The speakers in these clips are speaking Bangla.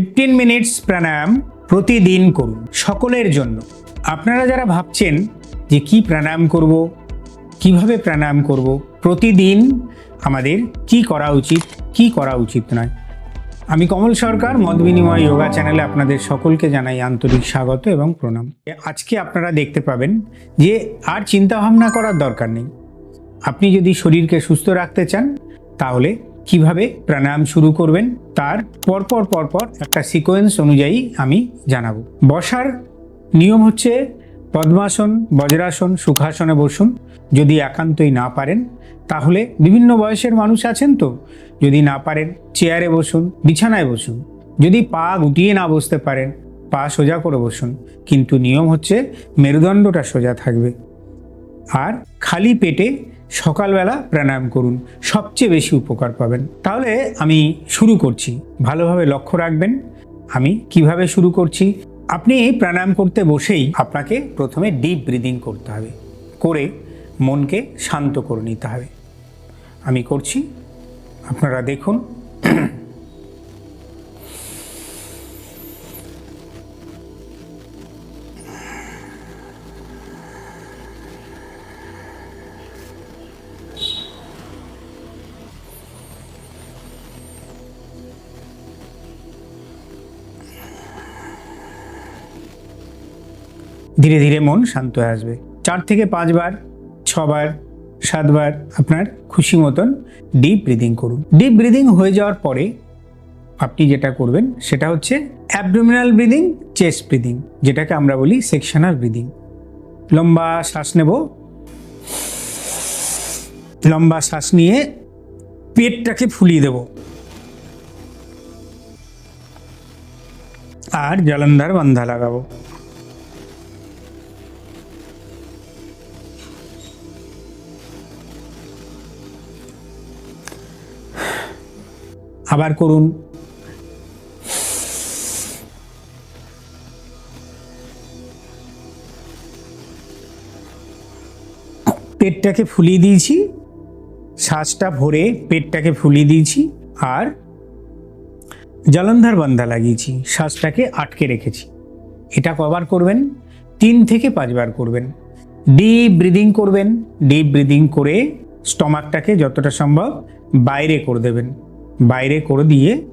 ফিফটিন মিনিটস প্রাণায়াম প্রতিদিন করুন সকলের জন্য আপনারা যারা ভাবছেন যে কি প্রাণায়াম করব কীভাবে প্রাণায়াম করব প্রতিদিন আমাদের কি করা উচিত কি করা উচিত নয় আমি কমল সরকার মত বিনিময় যোগা চ্যানেলে আপনাদের সকলকে জানাই আন্তরিক স্বাগত এবং প্রণাম আজকে আপনারা দেখতে পাবেন যে আর চিন্তা ভাবনা করার দরকার নেই আপনি যদি শরীরকে সুস্থ রাখতে চান তাহলে কীভাবে প্রাণায়াম শুরু করবেন, তার পরপর পরপর একটা সিকোয়েন্স অনুযায়ী আমি জানাব। বসার নিয়ম হচ্ছে পদ্মাসন, বজ্রাসন, সুখাসনে বসুন। যদি একান্তই না পারেন, তাহলে বিভিন্ন বয়সের মানুষ আছেন তো? যদি না পারেন, চেয়ারে বসুন, বিছানায় বসুন। যদি পা গুটিয়ে না বসতে পারেন, পা সোজা করে বসুন। কিন্তু নিয়ম হচ্ছে মেরুদণ্ডটা সোজা থাকবে। আর খালি পেটে সকালবেলা প্রাণায়াম করুন, সবচেয়ে বেশি উপকার পাবেন। তাহলে আমি শুরু করছি। ভালোভাবে লক্ষ্য রাখবেন, আমি কীভাবে শুরু করছি। আপনি প্রাণায়াম করতে বসেই আপনাকে প্রথমে ডিপ ব্রিদিং করতে হবে। করে মনকে শান্ত করে নিতে হবে। আমি করছি। আপনারা দেখুন ধীরে ধীরে মন শান্ত হয়ে আসবে। চার থেকে পাঁচবার, ছবার, সাতবার আপনার খুশি মতন ডিপ ব্রিদিং করুন। ডিপ ব্রিদিং হয়ে যাওয়ার পরে আপনি যেটা করবেন সেটা হচ্ছে অ্যাবডোমিনাল ব্রিদিং চেস্ট ব্রিদিং যেটাকে আমরা বলি সেকশনাল ব্রিদিং লম্বা শ্বাস নেব। লম্বা শ্বাস নিয়ে পেটটাকে ফুলিয়ে দেব। আর জলন্ধার বান্ধা লাগাবো। আবার করুন। পেটটাকে ফুলিয়ে দিয়েছি। শ্বাসটা ভরে পেটটাকে ফুলিয়ে দিয়েছি আর জলন্ধার বান্ধা লাগিয়েছি। শ্বাসটাকে আটকে রেখেছি। এটা কবার করবেন, তিন থেকে পাঁচবার করবেন। ডিপ ব্রিদিং করবেন, ডিপ ব্রিদিং করে স্টমাকটাকে যতটা সম্ভব বাইরে করে দেবেন। বাইরে করে দিয়ে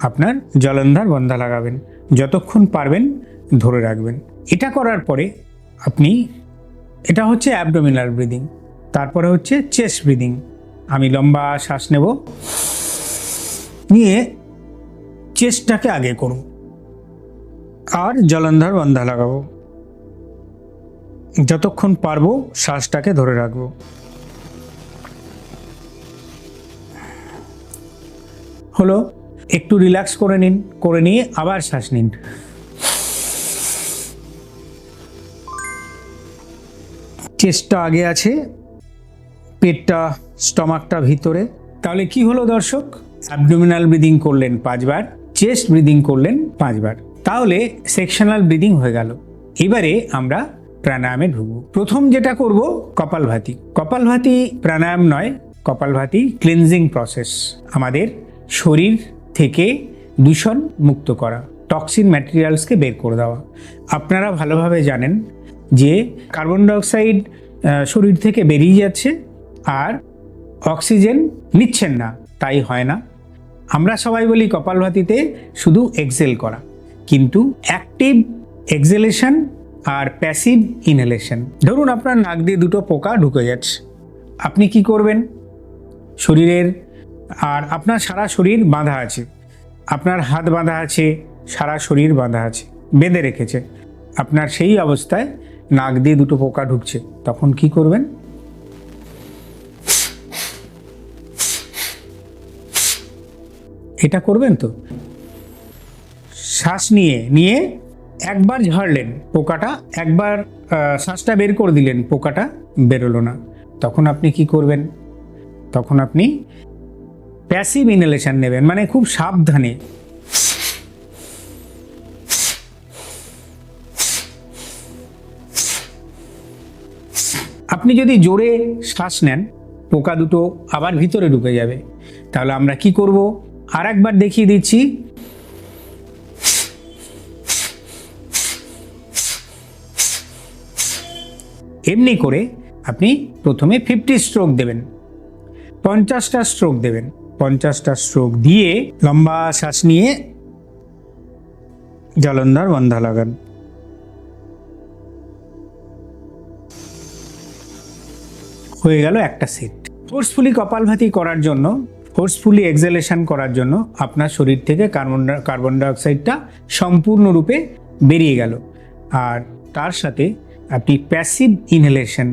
আপনার জলন্ধার বন্ধা লাগাবেন। যতক্ষণ পারবেন ধরে রাখবেন। এটা করার পরে আপনি, এটা হচ্ছে অ্যাবডোমিনাল ব্রিদিং তারপরে হচ্ছে চেস্ট ব্রিদিং আমি লম্বা শ্বাস নেব। নিয়ে চেস্টটাকে আগে করুন। আর জলন্ধার বন্ধা লাগাবো। যতক্ষণ পারব শ্বাসটাকে ধরে রাখব। হলো, একটু রিল্যাক্স করে নিন, করে নিয়ে আবার শ্বাস নিন। চেস্টটা আগে আছে, পেটটা, স্টমাকটা ভিতরে। তাহলে কি হলো দর্শক? অ্যাবডোমিনাল ব্রিদিং করলেন পাঁচবার চেস্ট ব্রিদিং করলেন পাঁচবার। তাহলে সেকশনাল ব্রিদিং হয়ে গেল। এবারে আমরা প্রাণায়ামে ঢুকবো। প্রথম যেটা করব, কপালভাতি। কপালভাতি প্রাণায়াম নয়, কপালভাতি ক্লিনজিং প্রসেস আমাদের শরীর থেকে দূষণ মুক্ত করা টক্সিন ম্যাটেরিয়ালসকে বের করে দেওয়া। আপনারা ভালোভাবে জানেন যে কার্বন ডাইঅক্সাইড শরীর থেকে বেরিয়ে যাচ্ছে আর অক্সিজেন নিচ্ছেন না, তাই হয় না। আমরা সবাই বলি কপালভাতিতে শুধু এক্সেল করা, কিন্তু অ্যাক্টিভ এক্সেলেশন আর প্যাসিভ ইনহেলেশন ধরুন আপনার নাক দিয়ে দুটো পোকা ঢুকে যাচ্ছে, আপনি কি করবেন? শরীরের আর আপনার সারা শরীর বাঁধা আছে। আপনার হাত বাঁধা আছে, সারা শরীর বাঁধা আছে, বেঁধে রেখেছে। আপনার সেই অবস্থায় নাক দিয়ে দুটো পোকা ঢুকছে। তখন কি করবেন? এটা করবেন তো? শ্বাস নিয়ে নিয়ে একবার ঝাড়লেন পোকাটা, একবার শ্বাসটা বের করে দিলেন, পোকাটা বেরোলো না। তখন আপনি কি করবেন? তখন আপনি প্যাসিভ ইনহেলেশন নেবেন মানে খুব সাবধানে। আপনি যদি জোরে শ্বাস নেন, পোকা দুটো আবার ভিতরে ঢুকে যাবে। তাহলে আমরা কি করব? আর একবার দেখিয়ে দিচ্ছি। এমনি করে আপনি প্রথমে ফিফটি স্ট্রোক দেবেন, পঞ্চাশটা স্ট্রোক দেবেন। পঞ্চাশটা স্ট্রোক দিয়ে লম্বা শ্বাস নিয়ে জলন্ধর বন্ধা লাগান হয়ে গেল একটা সেট ফোর্সফুলি কপালভাতি করার জন্য ফোর্সফুলি এক্সেলেশন করার জন্য আপনার শরীর থেকে কার্বন কার্বন ডাইঅক্সাইডটা সম্পূর্ণরূপে বেরিয়ে গেল। আর তার সাথে আপনি প্যাসিভ ইনহেলেশন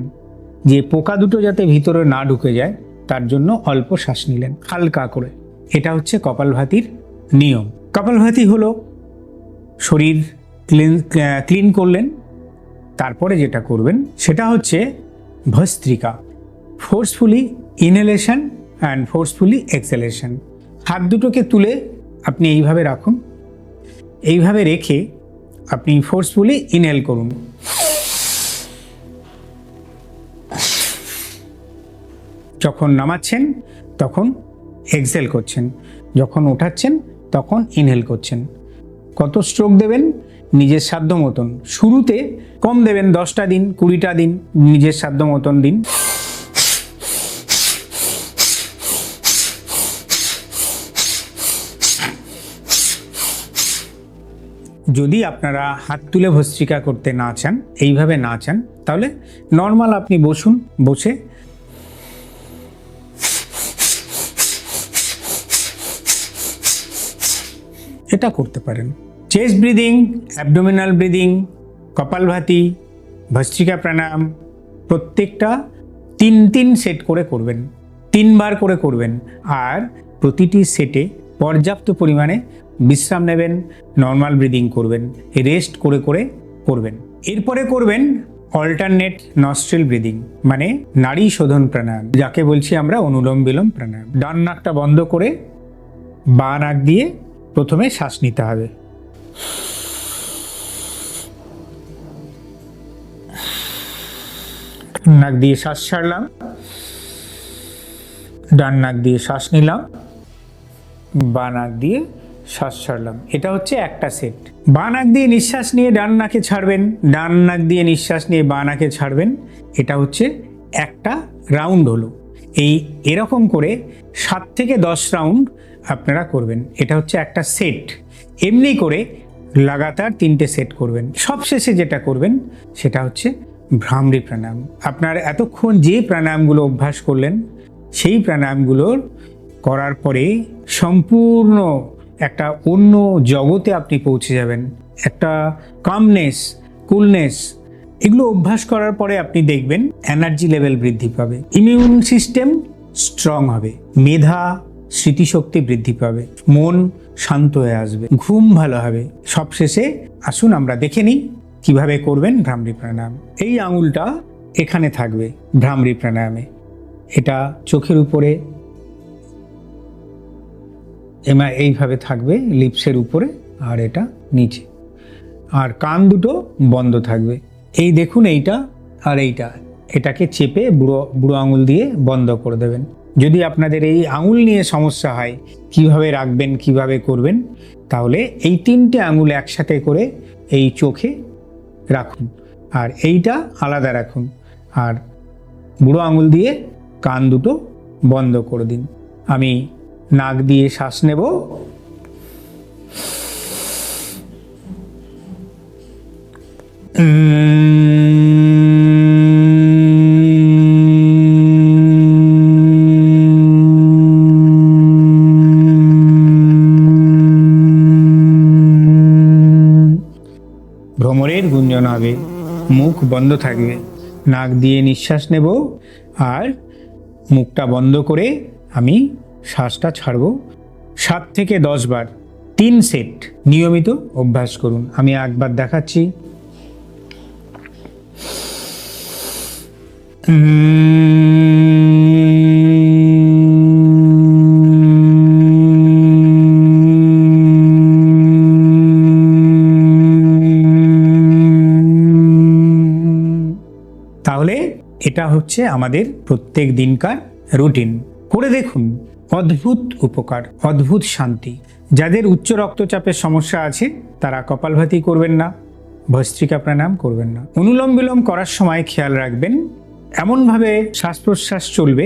যে পোকা দুটো যাতে ভিতরে না ঢুকে যায় তার জন্য অল্প শ্বাস নিলেন, হালকা করে। এটা হচ্ছে কপালভাতির নিয়ম। কপালভাতি হলো শরীর ক্লিন ক্লিন করলেন, তারপরে যেটা করবেন, সেটা হচ্ছে bhastrika. Forcefully inhalation and forcefully exhalation হাত দুটোকে তুলে আপনি এইভাবে রাখুন। এইভাবে রেখে আপনি ফোর্সফুলি ইনহেল করুন। যখন নামাচ্ছেন, তখন এক্সেল করছেন। যখন ওঠাচ্ছেন তখন ইনহেল করছেন। কত স্ট্রোক দেবেন? নিজের সাধ্য মতন। শুরুতে কম দেবেন, দশটা দিন, কুড়িটা দিন, নিজের সাধ্য মতন দিন। যদি আপনারা হাত তুলে ভস্ত্রিকা করতে না চান, এইভাবে না চান, তাহলে নর্মাল আপনি বসুন, বসে এটা করতে পারেন। Chest breathing abdominal breathing kapalbhati bhastrika pranayama, প্রত্যেকটা তিন তিন সেট করে করবেন, তিনবার করে করবেন। আর প্রতিটি সেটে পর্যাপ্ত পরিমাণে বিশ্রাম নেবেন নর্মাল ব্রিদিং করবেন রেস্ট করে করে করবেন। এরপরে করবেন অল্টারনেট নস্ট্রেল ব্রিদিং মানে নারী শোধন প্রাণায়াম, যাকে বলছি আমরা অনুলোম বিলোম প্রাণায়াম। ডান নাকটা বন্ধ করে বা নাক দিয়ে প্রথমে শ্বাস নিতে হবে। নাক দিয়ে শ্বাস ছাড়লাম। ডান নাক দিয়ে শ্বাস নিলাম। বা নাক দিয়ে শ্বাস ছাড়লাম। এটা হচ্ছে একটা সেট। বা নাক দিয়ে নিঃশ্বাস নিয়ে ডান নাকে ছাড়বেন। ডান নাক দিয়ে নিঃশ্বাস নিয়ে বা নাকে ছাড়বেন। এটা হচ্ছে একটা রাউন্ড হলো। এই এরকম করে সাত থেকে দশ রাউন্ড আপনারা করবেন। এটা হচ্ছে একটা সেট এমনি করে লাগাতার তিনটে সেট করবেন। সবশেষে যেটা করবেন, সেটা হচ্ছে ভ্রামরি প্রাণায়াম। আপনার এতক্ষণ যে প্রাণায়ামগুলো অভ্যাস করলেন, সেই প্রাণায়ামগুলোর করার পরে সম্পূর্ণ একটা অন্য জগতে আপনি পৌঁছে যাবেন। একটা কামনেস কুলনেস এগুলো অভ্যাস করার পরে আপনি দেখবেন এনার্জি লেভেল বৃদ্ধি পাবে। ইমিউন সিস্টেম স্ট্রং হবে। মেধা স্মৃতিশক্তি বৃদ্ধি পাবে, মন শান্ত হয়ে আসবে, ঘুম ভালো হবে। সবশেষে আসুন আমরা দেখে নিই কীভাবে করবেন ভ্রামরি প্রাণায়াম। এই আঙুলটা এখানে থাকবে ভ্রামরি প্রাণায়ামে। এটা চোখের উপরে, এমা এইভাবে থাকবে লিপসের উপরে আর এটা নিচে। আর কান দুটো বন্ধ থাকবে। এই দেখুন এইটা আর এইটা। এটাকে চেপে বুড়ো বুড়ো আঙুল দিয়ে বন্ধ করে দেবেন। যদি আপনাদের এই আঙুল নিয়ে সমস্যা হয়, কীভাবে রাখবেন, কীভাবে করবেন, তাহলে এই তিনটে আঙুল একসাথে করে এই চোখে রাখুন। আর এইটা আলাদা রাখুন। আর বুড়ো আঙুল দিয়ে কান দুটো বন্ধ করে দিন। আমি নাক দিয়ে শ্বাস নেব। ভ্রমরের গুঞ্জন হবে। মুখ বন্ধ থাকবে। নাক দিয়ে নিঃশ্বাস নেব আর মুখটা বন্ধ করে আমি শ্বাসটা ছাড়ব। সাত থেকে দশ বার, তিন সেট নিয়মিত অভ্যাস করুন। আমি একবার দেখাচ্ছি। এটা হচ্ছে আমাদের প্রত্যেক দিনকার রুটিন করে দেখুন, অদ্ভুত উপকার, অদ্ভুত শান্তি। যাদের উচ্চ রক্তচাপের সমস্যা আছে, তারা কপালভাতি করবেন না ভস্ত্রিকা প্রাণায়াম করবেন না। অনুলোম বিলোম করার সময় খেয়াল রাখবেন, এমনভাবে শ্বাস প্রশ্বাস চলবে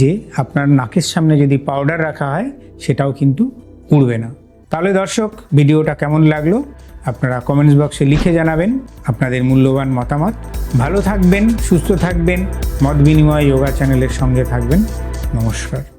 যে আপনার নাকের সামনে যদি পাউডার রাখা হয়, সেটাও কিন্তু উড়বে না। তাহলে দর্শক, ভিডিওটা কেমন লাগল? আপনারা কমেন্টস বক্সে লিখে জানাবেন আপনাদের মূল্যবান মতামত। ভালো থাকবেন, সুস্থ থাকবেন, মত বিনিময় যোগা চ্যানেলের সঙ্গে থাকবেন। নমস্কার।